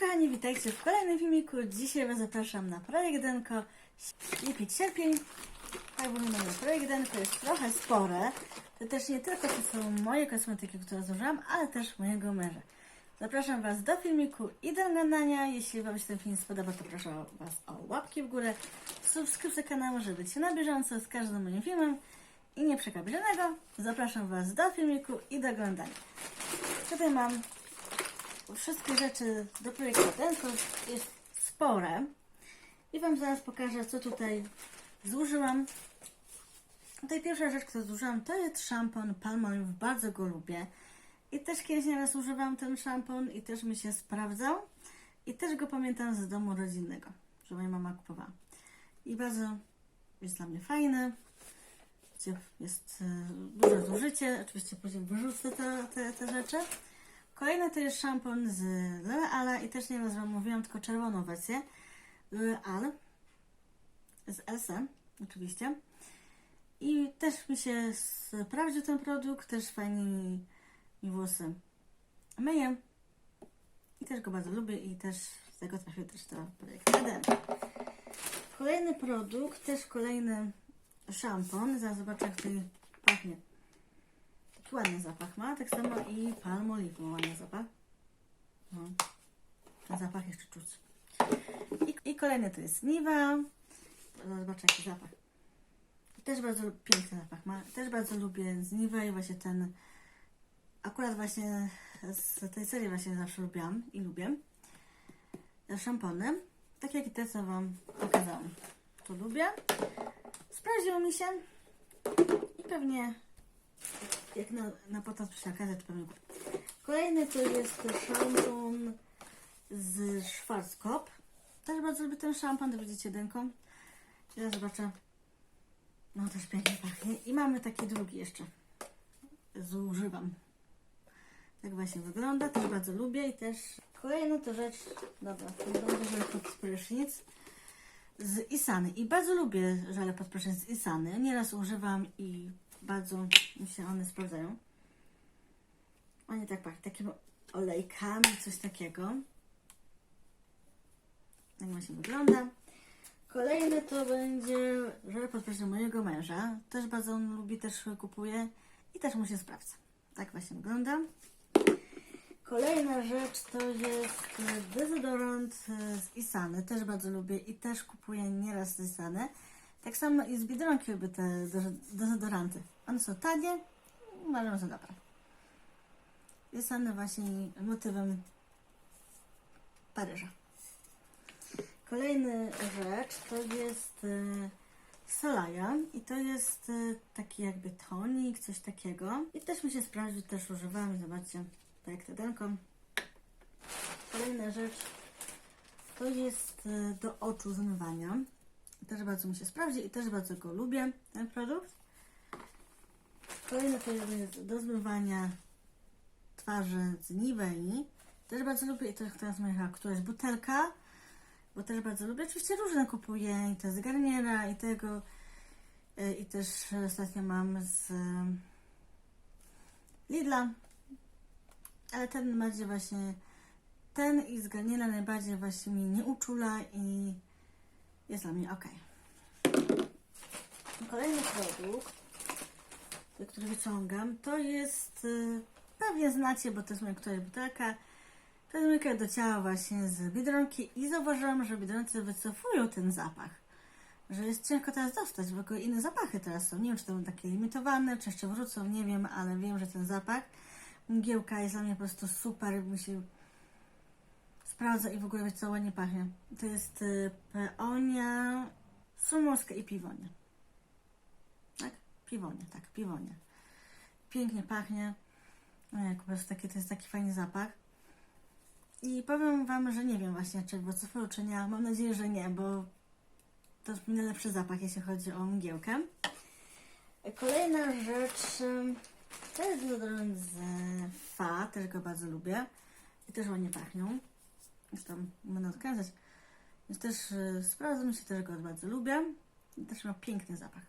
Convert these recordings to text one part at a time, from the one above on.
kochani, witajcie w kolejnym filmiku. Dzisiaj Was zapraszam na projekt Denko. Lipiec, sierpień. Tak wygląda projekt Denko. Jest trochę spore. To też nie tylko to są moje kosmetyki, które zużyłam, ale też mojego męża. Zapraszam Was do filmiku i do oglądania. Jeśli Wam się ten film spodoba, to proszę Was o łapki w górę, subskrypcję kanału, żeby być na bieżąco z każdym moim filmem i nie przegapić żadnego. Zapraszam Was do filmiku i do oglądania. Tutaj mam wszystkie rzeczy do projektu Denko jest spore i Wam zaraz pokażę, co tutaj zużyłam. Tutaj pierwsza rzecz, którą zużyłam, to jest szampon Palmolive. Bardzo go lubię. I też kiedyś nieraz używam ten szampon i też mi się sprawdzał. I też go pamiętam z domu rodzinnego, że moja mama kupowała. I bardzo jest dla mnie fajny. Jest e, duże zużycie. Oczywiście później wyrzucę te, te, te rzeczy. Kolejny to jest szampon z L'Oreala i też nie raz Wam mówiłam, tylko czerwoną wersję. L'Oreal z Elsem, oczywiście. I też mi się sprawdził ten produkt, też fajnie mi, mi włosy myję. I też go bardzo lubię i też z tego trafił też do projektu Eden. Kolejny produkt, też kolejny szampon. Zaraz zobaczę jak tutaj pachnie. Ładny zapach ma, tak samo i palmolive ma ładny zapach. No. Ten zapach jeszcze czuć. I, I kolejny to jest Niva. Zobaczę jaki zapach. Też bardzo piękny zapach ma. Też bardzo lubię z i właśnie ten akurat właśnie z tej serii właśnie zawsze lubiłam i lubię. Szampony. Tak jak i te, co Wam pokazałam. To lubię. Sprawdziło mi się. I pewnie jak na, na się okazać, to pewnie. Kolejny to jest szampon z Schwarzkopf. Też bardzo lubię ten szampan, widzicie dęką. Ja zobaczę. No też pięknie pachnie. I mamy taki drugi jeszcze. Zużywam. Tak właśnie wygląda, też bardzo lubię i też kolejna to rzecz, dobra, będzie żel pod prysznic z Isany. I bardzo lubię żele pod prysznic z Isany. Nieraz używam i bardzo mi się one sprawdzają. Oni tak pachną, takimi olejkami, coś takiego. Tak właśnie wygląda. Kolejny to będzie żel pod prysznic mojego męża. Też bardzo on lubi, też kupuje i też mu się sprawdza. Tak właśnie wygląda. Kolejna rzecz to jest dezodorant z Isany. Też bardzo lubię i też kupuję nieraz z Isany. Tak samo i z Biedronki lubię te de- dezodoranty. One są tanie, uważam, że dobre. Isany właśnie motywem Paryża. Kolejna rzecz to jest e, Solaya i to jest e, taki jakby tonik, coś takiego. I też mi się sprawdził, też używam. Zobaczcie, tak tedenką. Kolejna rzecz to jest e, do oczu zmywania. Też bardzo mi się sprawdzi i też bardzo go lubię, ten produkt. Kolejny to jest do zmywania twarzy z Nivei. Też bardzo lubię i to teraz moja która jest butelka, bo też bardzo lubię. Oczywiście różne kupuję i to z Garniera i tego e, i też ostatnio mam z e, Lidla. Ale ten bardziej właśnie ten i z Garniera najbardziej właśnie mnie nie uczula i jest dla mnie ok. Kolejny produkt, który wyciągam, to jest, y, pewnie znacie, bo to jest moja któraś butelka, to jest myka do ciała właśnie z Biedronki i zauważyłam, że Biedroncy wycofują ten zapach. Że jest ciężko teraz dostać, ogóle inne zapachy teraz są. Nie wiem, czy to będą takie limitowane, czy jeszcze wrócą, nie wiem, ale wiem, że ten zapach mgiełka jest dla mnie po prostu super, mi się sprawdza i w ogóle wiecie co ładnie pachnie. To jest y, peonia, sumorska i piwonia. Tak? Piwonia, tak, piwonia. Pięknie pachnie. No po prostu taki, to jest taki fajny zapach. I powiem Wam, że nie wiem właśnie, czy wycofują, czy nie. Mam nadzieję, że nie, bo to jest najlepszy zapach, jeśli chodzi o mgiełkę. Kolejna rzecz to jest dezodorant z Fa, też go bardzo lubię. I też ładnie pachnią. Już tam będę odkręcać. Więc też y, sprawdza mi się, też go bardzo lubię. I też ma piękny zapach.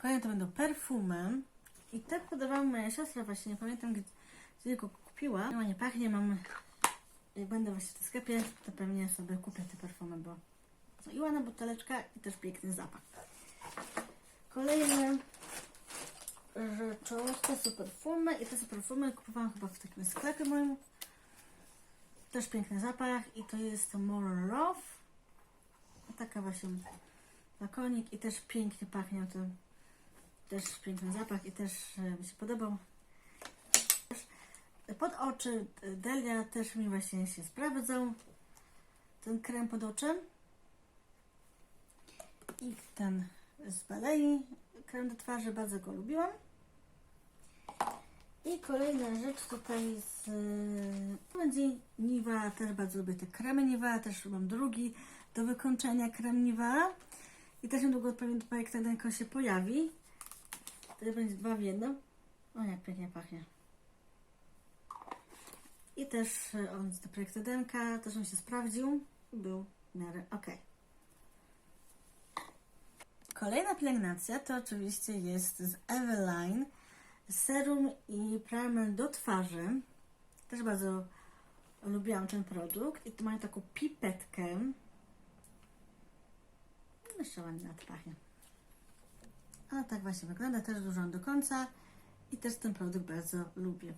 Kolejne to będą perfumy. I tak podawała moja siostra, właśnie nie pamiętam gdzie, gdzie go kupiła. Ładnie pachnie, mam jak będę właśnie w sklepie, to pewnie sobie kupię te perfumy, bo no i ładna buteleczka i też piękny zapach. Kolejne rzeczą to są perfumy i te są perfumy kupowałam chyba w takim sklepie moim. Też piękny zapach i to jest More Love. Taka właśnie lakonik i też pięknie pachnie to. Też piękny zapach i też e, mi się podobał. Pod oczy e, Delia też mi właśnie się sprawdzał. Ten krem pod oczy. I ten z Balei. Krem do twarzy, bardzo go lubiłam. I kolejna rzecz tutaj to będzie Niwa, też bardzo lubię te kremy Niwa, też mam drugi do wykończenia krem Niwa. I też niedługo pewnie projekt ten się pojawi. To będzie dwa w jednym. O, jak pięknie pachnie. I też e, on z projektu Denka, też on się sprawdził. Był w miarę ok. Kolejna pielęgnacja to oczywiście jest z Eveline serum i primer do twarzy. Też bardzo lubiłam ten produkt. I tu mają taką pipetkę. Jeszcze ładnie pachnie. A tak właśnie wygląda. Też dużo do końca. I też ten produkt bardzo lubię.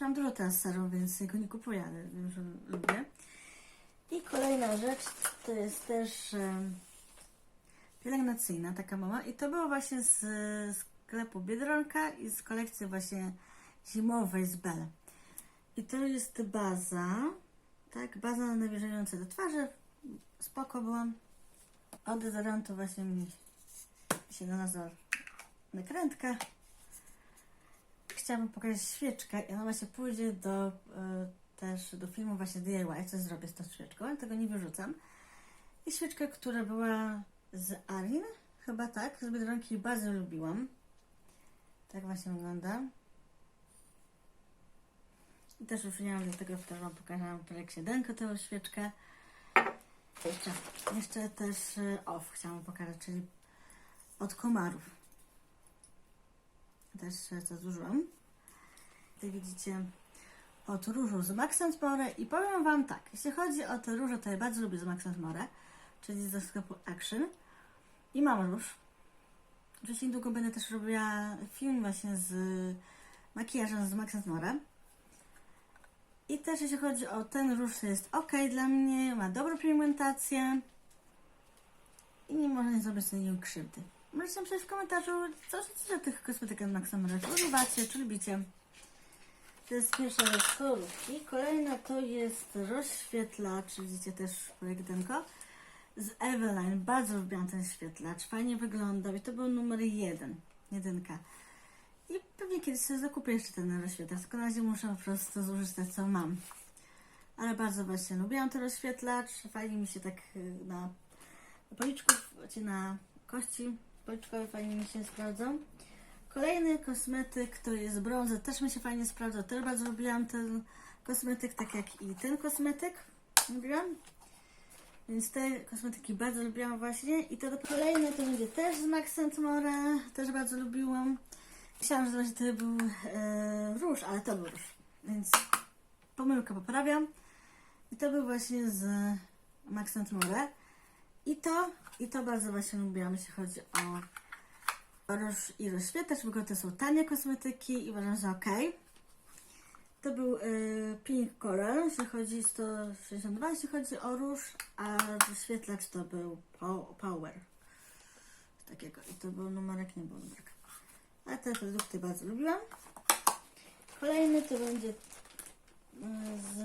Mam dużo teraz serum, więc go nie kupuję, ale wiem, że lubię. I kolejna rzecz to jest też pielęgnacyjna, taka mała. I to było właśnie z sklepu Biedronka i z kolekcji właśnie zimowej z Belle. I to jest baza, tak, baza nawilżająca do twarzy. Spoko byłam. Od dezodorantu właśnie mi się znalazła nakrętka. Chciałabym pokazać świeczkę i ona właśnie pójdzie do e, też do filmu właśnie DIY, co zrobię z tą świeczką, tego nie wyrzucam. I świeczkę, która była z Arin, chyba tak, z Biedronki bardzo lubiłam. Tak właśnie wygląda. I też już nie mam do tego, też Wam pokazałam trakcie denko tę świeczkę. Jeszcze, jeszcze też e, off chciałam pokazać, czyli od komarów. Też to zużyłam. Tutaj widzicie od różu z Max More i powiem Wam tak, jeśli chodzi o te róże, to ja bardzo lubię z Max More, czyli ze sklepu Action i mam róż. Oczywiście niedługo będę też robiła film właśnie z makijażem z Max More. I też jeśli chodzi o ten róż, jest ok dla mnie, ma dobrą pigmentację i nie można nie zrobić sobie nim krzywdy. Możecie napisać w komentarzu, co sądzicie o tych kosmetykach Max More, czy używacie, czy lubicie. To jest pierwsza rzecz kolorówki. Kolejna to jest rozświetlacz, widzicie też projekt Denko, z Eveline. Bardzo lubiłam ten świetlacz, fajnie wyglądał i to był numer jeden, jedynka. I pewnie kiedyś sobie zakupię jeszcze ten rozświetlacz, tylko na razie muszę po prostu zużyć to, co mam. Ale bardzo właśnie lubiłam ten rozświetlacz, fajnie mi się tak y, na, policzku, czy na kości policzkowe fajnie mi się sprawdzą. Kolejny kosmetyk to jest brązer, też mi się fajnie sprawdza, też bardzo lubiłam ten kosmetyk, tak jak i ten kosmetyk. Lubiłam. Więc te kosmetyki bardzo lubiłam właśnie. I to do kolejne to będzie też z Max More, też bardzo lubiłam. Myślałam, że to był e, róż, ale to był róż. Więc pomyłkę poprawiam. I to był właśnie z Max More. I to, i to bardzo właśnie lubiłam, jeśli chodzi o róż i rozświetlacz, w ogóle to są tanie kosmetyki i uważam, że ok. To był y, Pink Coral, jeśli chodzi 162, jeśli chodzi o róż, a rozświetlacz to był po, Power. Takiego. I to był numerek, nie był numerek. A te produkty bardzo lubiłam. Kolejny to będzie y, z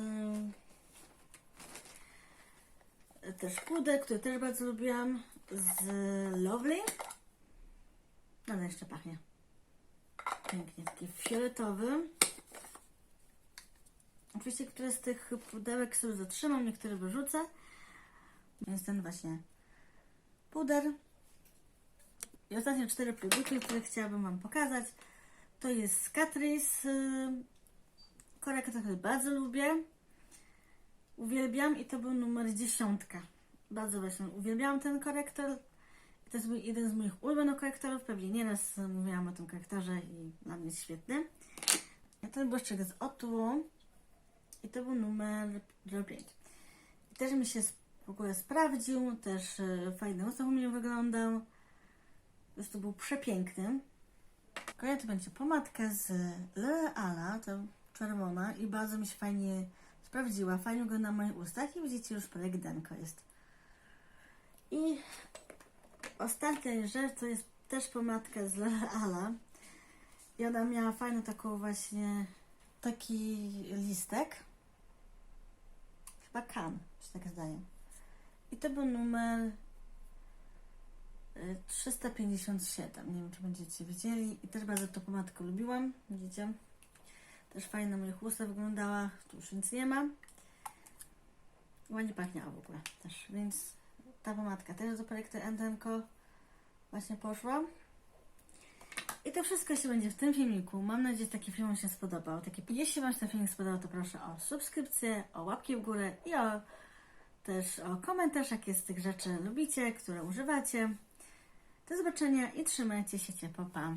też puder, który też bardzo lubiłam, z Lovely. Ale No, jeszcze pachnie. Pięknie, taki fioletowy. Oczywiście które z tych pudełek sobie zatrzymam, niektóre wyrzucę. Jest ten właśnie puder. I ostatnie cztery produkty, które chciałabym Wam pokazać. To jest Catrice yy, korektor, który bardzo lubię. Uwielbiam i to był numer dziesiątka. Bardzo właśnie uwielbiałam ten korektor. To jest jeden z moich ulubionych korektorów. Pewnie nieraz mówiłam o tym korektorze i dla mnie jest świetny. A ten błyszczyk jest Otuo. I to był numer 05. I też mi się w ogóle sprawdził, też e, fajny ustaw u mnie wyglądał. Po prostu był przepiękny. Kolejna to będzie pomadka z L'Oreala, to czerwona i bardzo mi się fajnie sprawdziła. Fajnie go na moich ustach i widzicie już projekt Denko jest. I ostatnia rzecz to jest też pomadka z L'Oreala. I ona miała fajną taką właśnie taki listek. Chyba kan, się tak zdaje. I to był numer y, 357. Nie wiem, czy będziecie widzieli. I też bardzo tą pomadkę lubiłam. Widzicie? Też fajnie na moich wyglądała. Tu już nic nie ma. Ładnie pachniała w ogóle też. Więc ta pomadka też do projektu Endenko właśnie poszła. To wszystko się będzie w tym filmiku. Mam nadzieję, że taki film się spodobał. Taki, jeśli Wam się ten filmik spodobał, to proszę o subskrypcję, o łapki w górę i o też o komentarz, jakie z tych rzeczy lubicie, które używacie. Do zobaczenia i trzymajcie się ciepło. Pa!